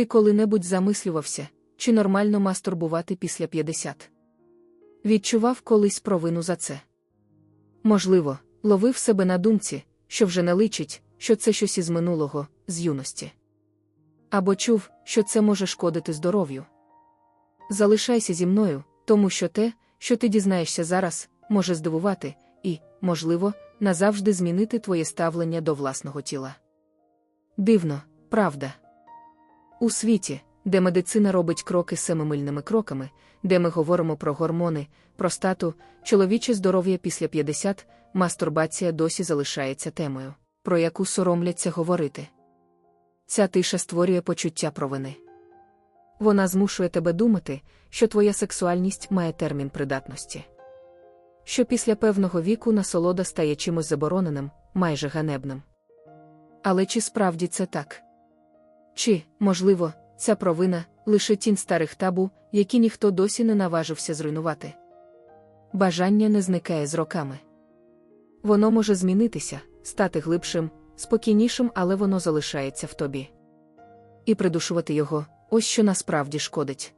Ти коли-небудь замислювався, чи нормально мастурбувати після 50? Відчував колись провину за це. Можливо, ловив себе на думці, що вже не личить, що це щось із минулого, з юності. Або чув, що це може шкодити здоров'ю. Залишайся зі мною, тому що те, що ти дізнаєшся зараз, може здивувати і, можливо, назавжди змінити твоє ставлення до власного тіла. Дивно, правда. У світі, де медицина робить кроки семимильними кроками, де ми говоримо про гормони, простату, чоловіче здоров'я після 50, мастурбація досі залишається темою, про яку соромляться говорити. Ця тиша створює почуття провини. Вона змушує тебе думати, що твоя сексуальність має термін придатності. Що після певного віку насолода стає чимось забороненим, майже ганебним. Але чи справді це так? Чи, можливо, ця провина лише тінь старих табу, які ніхто досі не наважився зруйнувати? Бажання не зникає з роками. Воно може змінитися, стати глибшим, спокійнішим, але воно залишається в тобі. І придушувати його ось що насправді шкодить.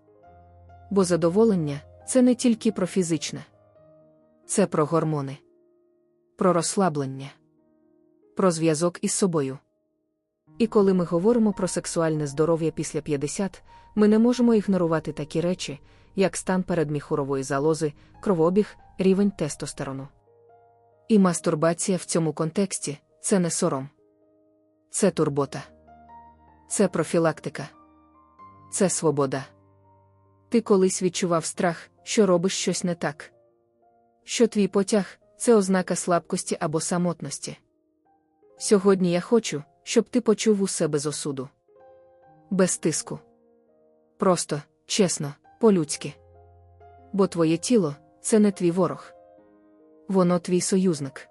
Бо задоволення це не тільки про фізичне, це про гормони, про розслаблення, про зв'язок із собою. І коли ми говоримо про сексуальне здоров'я після 50, ми не можемо ігнорувати такі речі, як стан передміхурової залози, кровообіг, рівень тестостерону. І мастурбація в цьому контексті це не сором. Це турбота. Це профілактика. Це свобода. Ти колись відчував страх, що робиш щось не так. Що твій потяг це ознака слабкості або самотності. Сьогодні я хочу, щоб ти почув усе без осуду. Без тиску. Просто, чесно, по-людськи. Бо твоє тіло це не твій ворог. Воно твій союзник.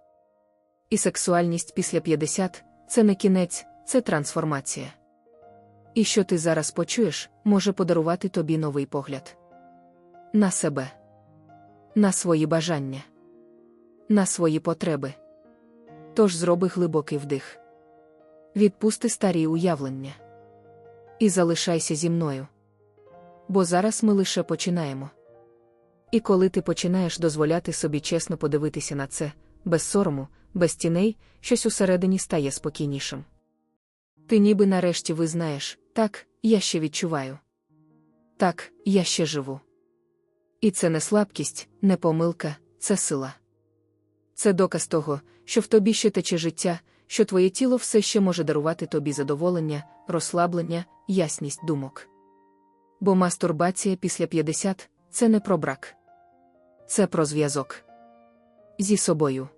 І сексуальність після 50 це не кінець, це трансформація. І що ти зараз почуєш, може подарувати тобі новий погляд на себе, на свої бажання, на свої потреби. Тож зроби глибокий вдих. Відпусти старі уявлення. І залишайся зі мною. Бо зараз ми лише починаємо. І коли ти починаєш дозволяти собі чесно подивитися на це, без сорому, без тіней, щось усередині стає спокійнішим. Ти ніби нарешті визнаєш, так, я ще відчуваю. Так, я ще живу. І це не слабкість, не помилка, це сила. Це доказ того, що в тобі ще тече життя, що твоє тіло все ще може дарувати тобі задоволення, розслаблення, ясність думок. Бо мастурбація після 50 це не про брак, це про зв'язок зі собою,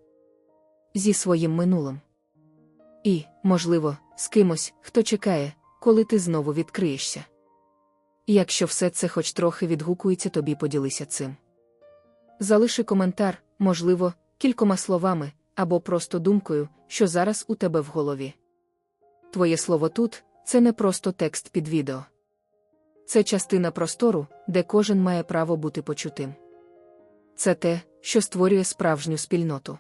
зі своїм минулим. І, можливо, з кимось, хто чекає, коли ти знову відкриєшся. Якщо все це хоч трохи відгукується, тобі поділися цим. Залиши коментар, можливо, кількома словами або просто думкою, що зараз у тебе в голові. Твоє слово тут це не просто текст під відео. Це частина простору, де кожен має право бути почутим. Це те, що створює справжню спільноту.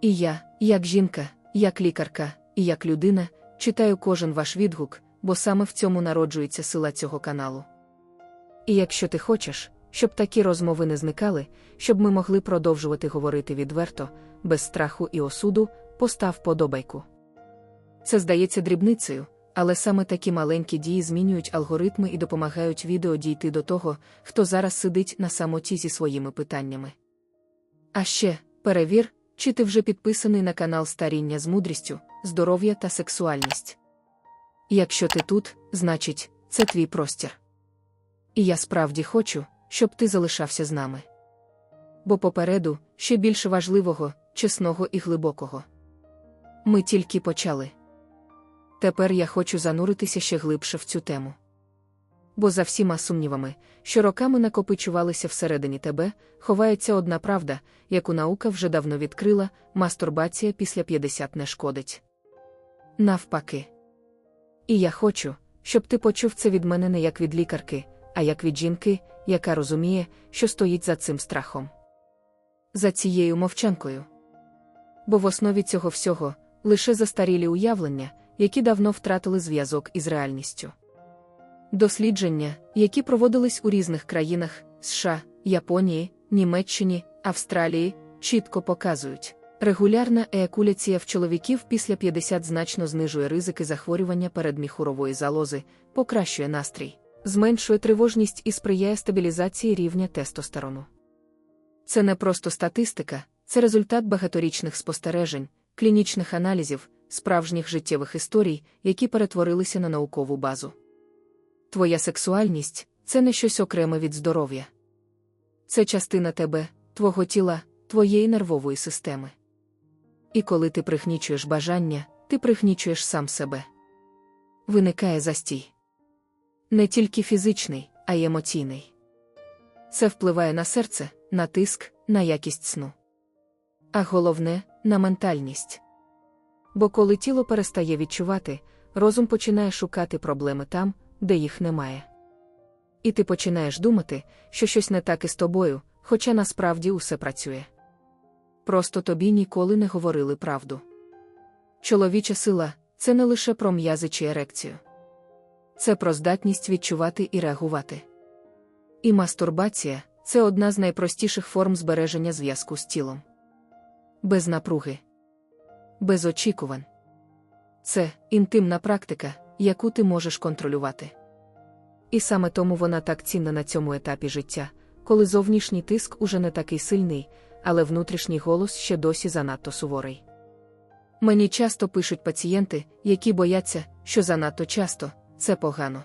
І я, як жінка, як лікарка, і як людина, читаю кожен ваш відгук, бо саме в цьому народжується сила цього каналу. І якщо ти хочеш, щоб такі розмови не зникали, щоб ми могли продовжувати говорити відверто, без страху і осуду, постав подобайку. Це здається дрібницею, але саме такі маленькі дії змінюють алгоритми і допомагають відео дійти до того, хто зараз сидить на самоті зі своїми питаннями. А ще перевір, чи ти вже підписаний на канал Старіння з мудрістю, здоров'я та сексуальність. Якщо ти тут, значить, це твій простір. І я справді хочу, щоб ти залишався з нами. Бо попереду ще більше важливого, чесного і глибокого. Ми тільки почали. Тепер я хочу зануритися ще глибше в цю тему. Бо за всіма сумнівами, що роками накопичувалися всередині тебе, ховається одна правда, яку наука вже давно відкрила, мастурбація після 50 не шкодить. Навпаки. І я хочу, щоб ти почув це від мене не як від лікарки, а як від жінки, яка розуміє, що стоїть за цим страхом. За цією мовчанкою. Бо в основі цього всього лише застарілі уявлення, які давно втратили зв'язок із реальністю. Дослідження, які проводились у різних країнах США, Японії, Німеччині, Австралії, чітко показують. Регулярна еякуляція в чоловіків після 50 значно знижує ризики захворювання передміхурової залози, покращує настрій, зменшує тривожність і сприяє стабілізації рівня тестостерону. Це не просто статистика, це результат багаторічних спостережень, клінічних аналізів, справжніх життєвих історій, які перетворилися на наукову базу. Твоя сексуальність це не щось окреме від здоров'я. Це частина тебе, твого тіла, твоєї нервової системи. І коли ти прихнічуєш бажання, ти прихнічуєш сам себе. Виникає застій. Не тільки фізичний, а й емоційний. Це впливає на серце, на тиск, на якість сну. А головне на ментальність. Бо коли тіло перестає відчувати, розум починає шукати проблеми там, де їх немає. І ти починаєш думати, що щось не так із тобою, хоча насправді усе працює. Просто тобі ніколи не говорили правду. Чоловіча сила це не лише про м'язи чи ерекцію. Це про здатність відчувати і реагувати. І мастурбація це одна з найпростіших форм збереження зв'язку з тілом. Без напруги, без очікувань. Це інтимна практика, яку ти можеш контролювати. І саме тому вона так цінна на цьому етапі життя, коли зовнішній тиск уже не такий сильний, але внутрішній голос ще досі занадто суворий. Мені часто пишуть пацієнти, які бояться, що занадто часто це погано.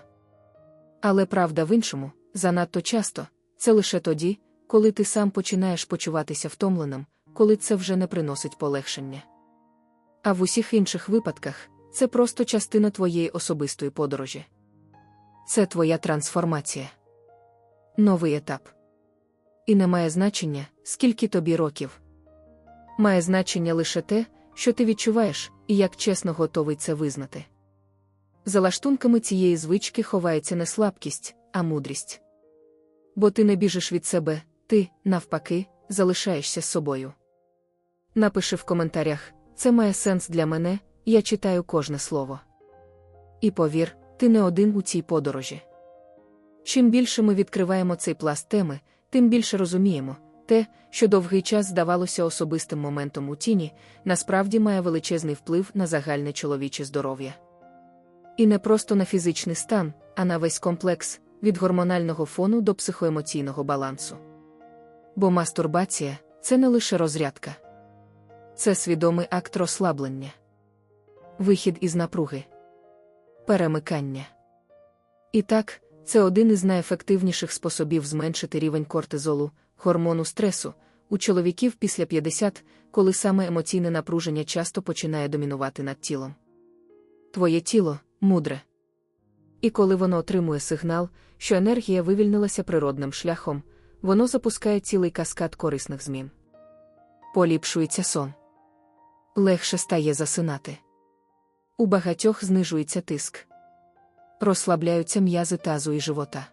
Але правда в іншому, занадто часто це лише тоді, коли ти сам починаєш почуватися втомленим, коли це вже не приносить полегшення. А в усіх інших випадках це просто частина твоєї особистої подорожі. Це твоя трансформація. Новий етап. І не має значення, скільки тобі років. Має значення лише те, що ти відчуваєш, і як чесно готовий це визнати. За лаштунками цієї звички ховається не слабкість, а мудрість. Бо ти не біжиш від себе, ти, навпаки, залишаєшся собою. Напиши в коментарях, це має сенс для мене, я читаю кожне слово. І повір, ти не один у цій подорожі. Чим більше ми відкриваємо цей пласт теми, тим більше розуміємо, те, що довгий час здавалося особистим моментом у тіні, насправді має величезний вплив на загальне чоловіче здоров'я. І не просто на фізичний стан, а на весь комплекс від гормонального фону до психоемоційного балансу. Бо мастурбація це не лише розрядка, це свідомий акт розслаблення, вихід із напруги, перемикання. І так, це один із найефективніших способів зменшити рівень кортизолу, гормону стресу, у чоловіків після 50, коли саме емоційне напруження часто починає домінувати над тілом. Твоє тіло мудре. І коли воно отримує сигнал, що енергія вивільнилася природним шляхом, воно запускає цілий каскад корисних змін. Поліпшується сон. Легше стає засинати. У багатьох знижується тиск. Розслабляються м'язи тазу і живота.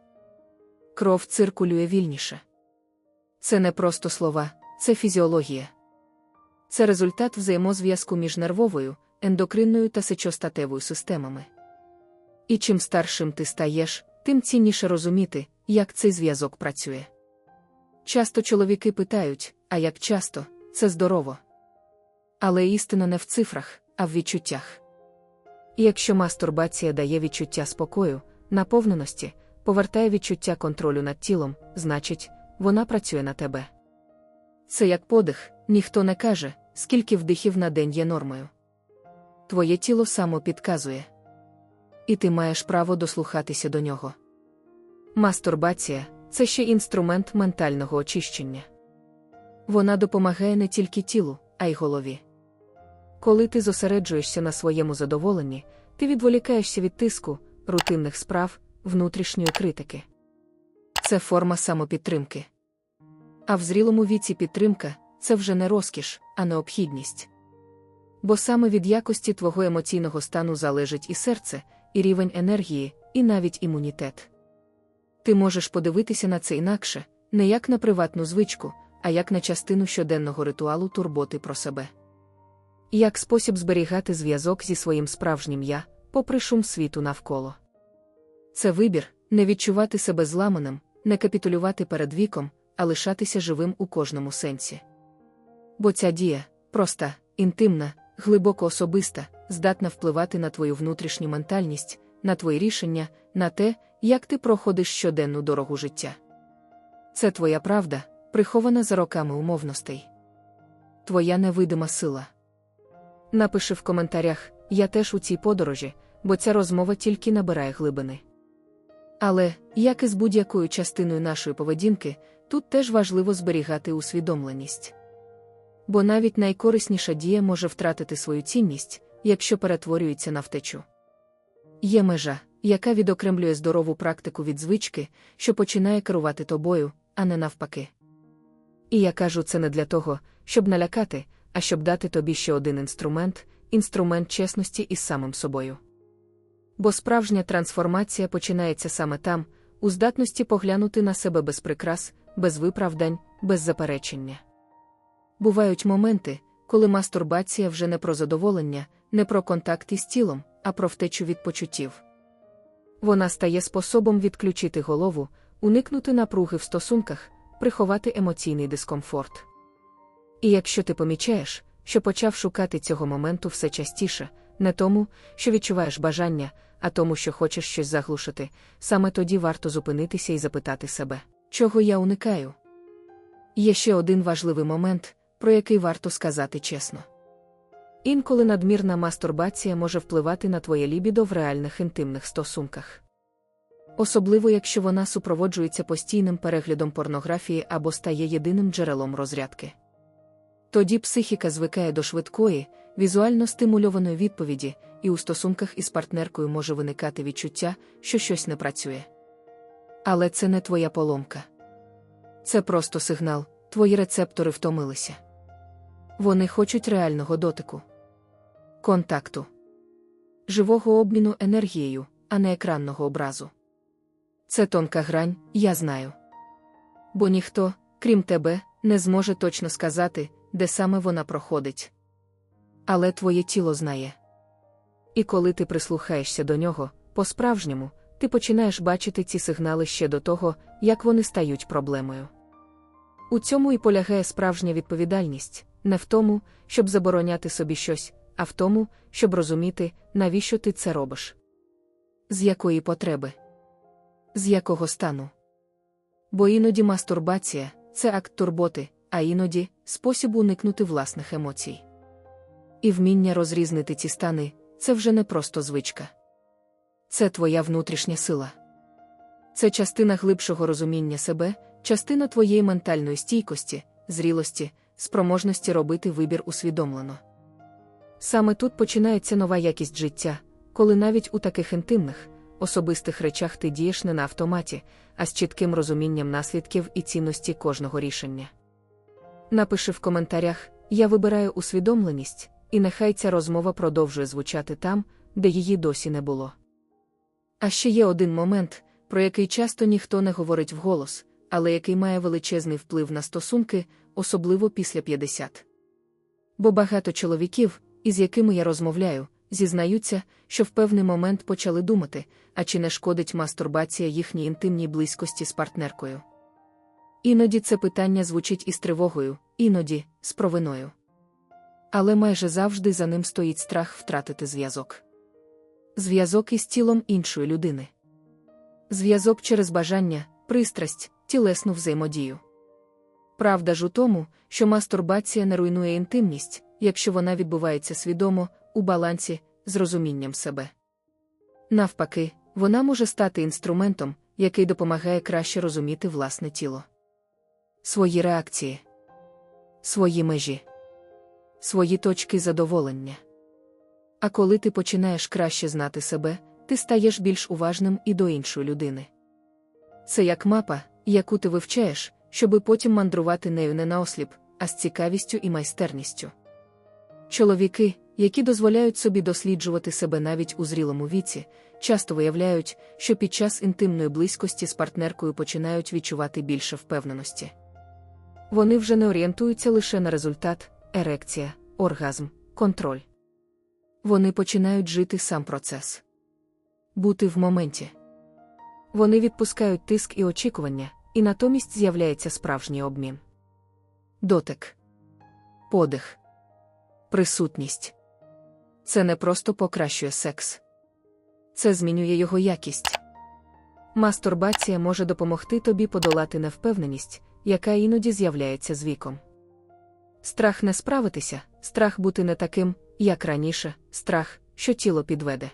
Кров циркулює вільніше. Це не просто слова, це фізіологія. Це результат взаємозв'язку між нервовою, ендокринною та сечостатевою системами. І чим старшим ти стаєш, тим цінніше розуміти, як цей зв'язок працює. Часто чоловіки питають, а як часто, це здорово. Але істина не в цифрах, а в відчуттях. І якщо мастурбація дає відчуття спокою, наповненості, повертає відчуття контролю над тілом, значить, вона працює на тебе. Це як подих, ніхто не каже, скільки вдихів на день є нормою. Твоє тіло само підказує. І ти маєш право дослухатися до нього. Мастурбація це ще інструмент ментального очищення. Вона допомагає не тільки тілу, а й голові. Коли ти зосереджуєшся на своєму задоволенні, ти відволікаєшся від тиску, рутинних справ, внутрішньої критики. Це форма самопідтримки. А в зрілому віці підтримка це вже не розкіш, а необхідність. Бо саме від якості твого емоційного стану залежить і серце, і рівень енергії, і навіть імунітет. Ти можеш подивитися на це інакше, не як на приватну звичку, а як на частину щоденного ритуалу турботи про себе. Як спосіб зберігати зв'язок зі своїм справжнім я, попри шум світу навколо. Це вибір не відчувати себе зламаним, не капітулювати перед віком, а лишатися живим у кожному сенсі. Бо ця дія проста, інтимна, глибоко особиста, здатна впливати на твою внутрішню ментальність, на твої рішення, на те, як ти проходиш щоденну дорогу життя. Це твоя правда, прихована за роками умовностей. Твоя невидима сила. Напиши в коментарях, я теж у цій подорожі, бо ця розмова тільки набирає глибини. Але, як і з будь-якою частиною нашої поведінки, тут теж важливо зберігати усвідомленість. Бо навіть найкорисніша дія може втратити свою цінність, якщо перетворюється на втечу. Є межа, яка відокремлює здорову практику від звички, що починає керувати тобою, а не навпаки. І я кажу це не для того, щоб налякати, а щоб дати тобі ще один інструмент інструмент чесності із самим собою. Бо справжня трансформація починається саме там, у здатності поглянути на себе без прикрас, без виправдань, без заперечення. Бувають моменти, коли мастурбація вже не про задоволення, не про контакт із тілом, а про втечу від почуттів. Вона стає способом відключити голову, уникнути напруги в стосунках, приховати емоційний дискомфорт. І якщо ти помічаєш, що почав шукати цього моменту все частіше, не тому, що відчуваєш бажання, а тому, що хочеш щось заглушити, саме тоді варто зупинитися і запитати себе, чого я уникаю. Є ще один важливий момент, про який варто сказати чесно. Інколи надмірна мастурбація може впливати на твоє лібідо в реальних інтимних стосунках. Особливо якщо вона супроводжується постійним переглядом порнографії або стає єдиним джерелом розрядки. Тоді психіка звикає до швидкої, візуально стимульованої відповіді, і у стосунках із партнеркою може виникати відчуття, що щось не працює. Але це не твоя поломка. Це просто сигнал, твої рецептори втомилися. Вони хочуть реального дотику, контакту, живого обміну енергією, а не екранного образу. Це тонка грань, я знаю. Бо ніхто, крім тебе, не зможе точно сказати, де саме вона проходить. Але твоє тіло знає. І коли ти прислухаєшся до нього, по-справжньому, ти починаєш бачити ці сигнали ще до того, як вони стають проблемою. У цьому і полягає справжня відповідальність, не в тому, щоб забороняти собі щось, а в тому, щоб розуміти, навіщо ти це робиш. З якої потреби, з якого стану. Бо іноді мастурбація це акт турботи, а іноді спосіб уникнути власних емоцій. І вміння розрізнити ці стани це вже не просто звичка. Це твоя внутрішня сила. Це частина глибшого розуміння себе, частина твоєї ментальної стійкості, зрілості, спроможності робити вибір усвідомлено. Саме тут починається нова якість життя, коли навіть у таких інтимних, особистих речах ти дієш не на автоматі, а з чітким розумінням наслідків і цінності кожного рішення. Напиши в коментарях, я вибираю усвідомленість, і нехай ця розмова продовжує звучати там, де її досі не було. А ще є один момент, про який часто ніхто не говорить вголос, але який має величезний вплив на стосунки, особливо після 50. Бо багато чоловіків, із якими я розмовляю, зізнаються, що в певний момент почали думати, а чи не шкодить мастурбація їхній інтимній близькості з партнеркою. Іноді це питання звучить із тривогою, іноді з провиною. Але майже завжди за ним стоїть страх втратити зв'язок. Зв'язок із тілом іншої людини. Зв'язок через бажання, пристрасть, тілесну взаємодію. Правда ж у тому, що мастурбація не руйнує інтимність, якщо вона відбувається свідомо, у балансі, з розумінням себе. Навпаки, вона може стати інструментом, який допомагає краще розуміти власне тіло свої реакції, свої межі, свої точки задоволення. А коли ти починаєш краще знати себе, ти стаєш більш уважним і до іншої людини. Це як мапа, яку ти вивчаєш, щоби потім мандрувати нею не наосліп, а з цікавістю і майстерністю. Чоловіки, які дозволяють собі досліджувати себе навіть у зрілому віці, часто виявляють, що під час інтимної близькості з партнеркою починають відчувати більше впевненості. Вони вже не орієнтуються лише на результат, ерекція, оргазм, контроль. Вони починають жити сам процес. Бути в моменті. Вони відпускають тиск і очікування, і натомість з'являється справжній обмін. Дотик, подих, присутність. Це не просто покращує секс, це змінює його якість. Мастурбація може допомогти тобі подолати невпевненість, яка іноді з'являється з віком. Страх не справитися, страх бути не таким, як раніше, страх, що тіло підведе.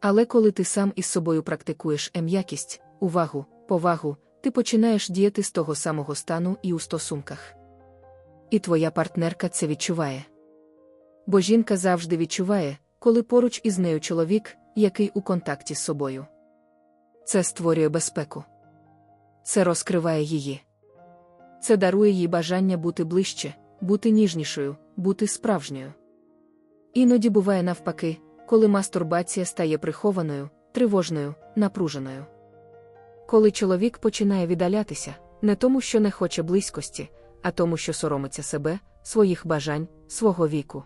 Але коли ти сам із собою практикуєш ем'якість, увагу, повагу, ти починаєш діяти з того самого стану і у стосунках. І твоя партнерка це відчуває. Бо жінка завжди відчуває, коли поруч із нею чоловік, який у контакті з собою. Це створює безпеку. Це розкриває її. Це дарує їй бажання бути ближче, бути ніжнішою, бути справжньою. Іноді буває навпаки, коли мастурбація стає прихованою, тривожною, напруженою. Коли чоловік починає віддалятися, не тому, що не хоче близькості, а тому, що соромиться себе, своїх бажань, свого віку.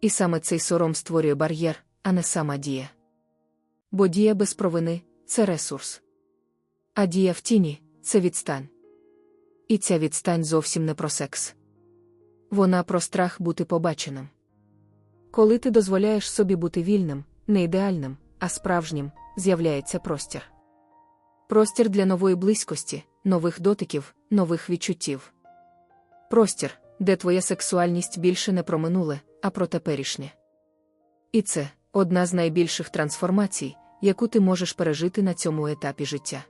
І саме цей сором створює бар'єр, а не сама дія. Бо дія без провини це ресурс. А дія в тіні це відстань. І ця відстань зовсім не про секс. Вона про страх бути побаченим. Коли ти дозволяєш собі бути вільним, не ідеальним, а справжнім, з'являється простір. Простір для нової близькості, нових дотиків, нових відчуттів. Простір, де твоя сексуальність більше не про минуле, а про теперішнє. І це одна з найбільших трансформацій, яку ти можеш пережити на цьому етапі життя.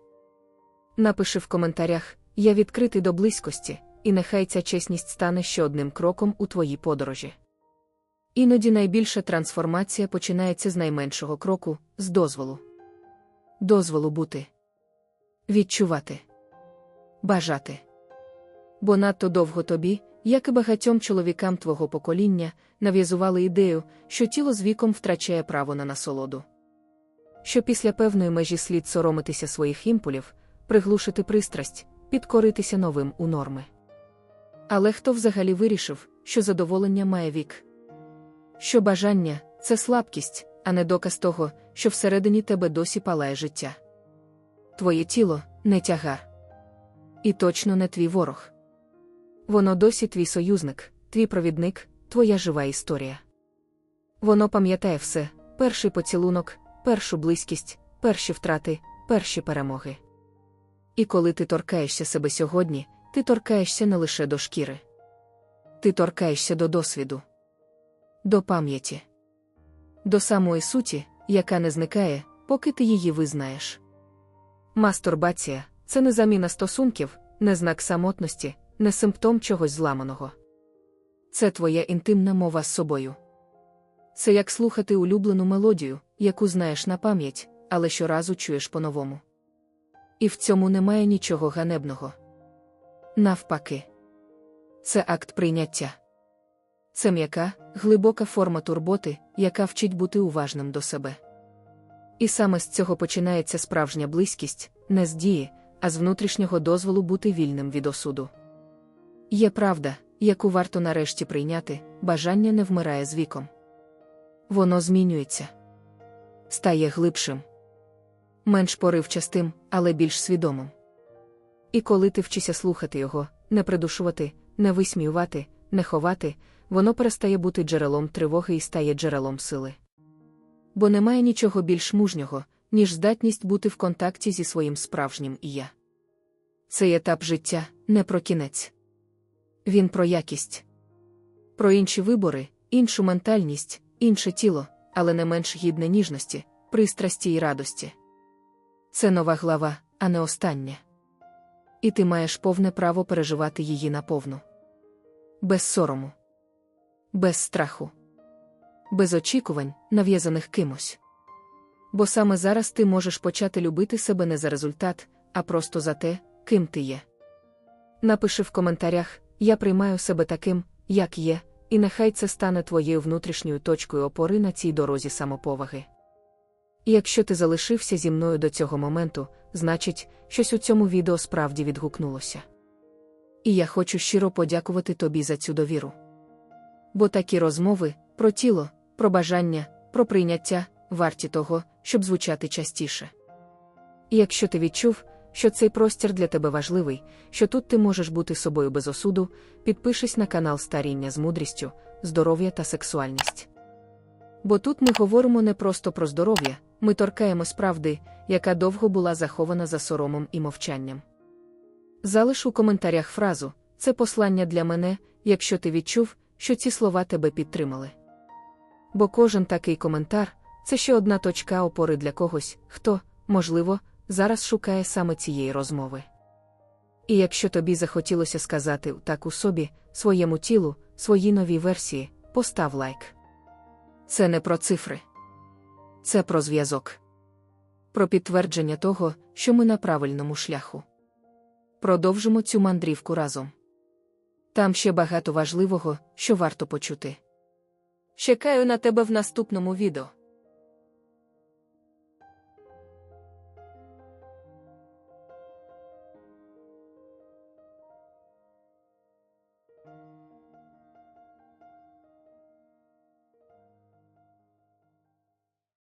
Напиши в коментарях я відкритий до близькості, і нехай ця чесність стане ще одним кроком у твоїй подорожі. Іноді найбільша трансформація починається з найменшого кроку, з дозволу. Дозволу бути, відчувати, бажати. Бо надто довго тобі, як і багатьом чоловікам твого покоління, нав'язували ідею, що тіло з віком втрачає право на насолоду. Що після певної межі слід соромитися своїх імпулів, приглушити пристрасть, підкоритися новим у норми. Але хто взагалі вирішив, що задоволення має вік? Що бажання це слабкість, а не доказ того, що всередині тебе досі палає життя. Твоє тіло не тягар. І точно не твій ворог. Воно досі твій союзник, твій провідник, твоя жива історія. Воно пам'ятає все: перший поцілунок, першу близькість, перші втрати, перші перемоги. І коли ти торкаєшся себе сьогодні, ти торкаєшся не лише до шкіри. Ти торкаєшся до досвіду, до пам'яті, до самої суті, яка не зникає, поки ти її визнаєш. Мастурбація це не заміна стосунків, не знак самотності, не симптом чогось зламаного. Це твоя інтимна мова з собою. Це як слухати улюблену мелодію, яку знаєш на пам'ять, але щоразу чуєш по-новому. І в цьому немає нічого ганебного. Навпаки, це акт прийняття. Це м'яка, глибока форма турботи, яка вчить бути уважним до себе. І саме з цього починається справжня близькість, не з дії, а з внутрішнього дозволу бути вільним від осуду. Є правда, яку варто нарешті прийняти, бажання не вмирає з віком. Воно змінюється, стає глибшим, менш поривчастим, але більш свідомим. І коли ти вчишся слухати його, не придушувати, не висміювати, не ховати, воно перестає бути джерелом тривоги і стає джерелом сили. Бо немає нічого більш мужнього, ніж здатність бути в контакті зі своїм справжнім і я. Цей етап життя не про кінець. Він про якість, про інші вибори, іншу ментальність, інше тіло, але не менш гідне ніжності, пристрасті й радості. Це нова глава, а не остання. І ти маєш повне право переживати її наповну. Без сорому, без страху, без очікувань, нав'язаних кимось. Бо саме зараз ти можеш почати любити себе не за результат, а просто за те, ким ти є. Напиши в коментарях, я приймаю себе таким, як є, і нехай це стане твоєю внутрішньою точкою опори на цій дорозі самоповаги. Якщо ти залишився зі мною до цього моменту, значить, щось у цьому відео справді відгукнулося. І я хочу щиро подякувати тобі за цю довіру. Бо такі розмови про тіло, про бажання, про прийняття варті того, щоб звучати частіше. І якщо ти відчув, що цей простір для тебе важливий, що тут ти можеш бути собою без осуду, підпишись на канал Старіння з мудрістю, здоров'я та сексуальність. Бо тут ми говоримо не просто про здоров'я, ми торкаємось правди, яка довго була захована за соромом і мовчанням. Залиш у коментарях фразу це послання для мене, якщо ти відчув, що ці слова тебе підтримали. Бо кожен такий коментар це ще одна точка опори для когось, хто, можливо, зараз шукає саме цієї розмови. І якщо тобі захотілося сказати так у собі, своєму тілу, своїй новій версії, постав лайк. Це не про цифри. Це про зв'язок. Про підтвердження того, що ми на правильному шляху. Продовжимо цю мандрівку разом. Там ще багато важливого, що варто почути. Чекаю на тебе в наступному відео.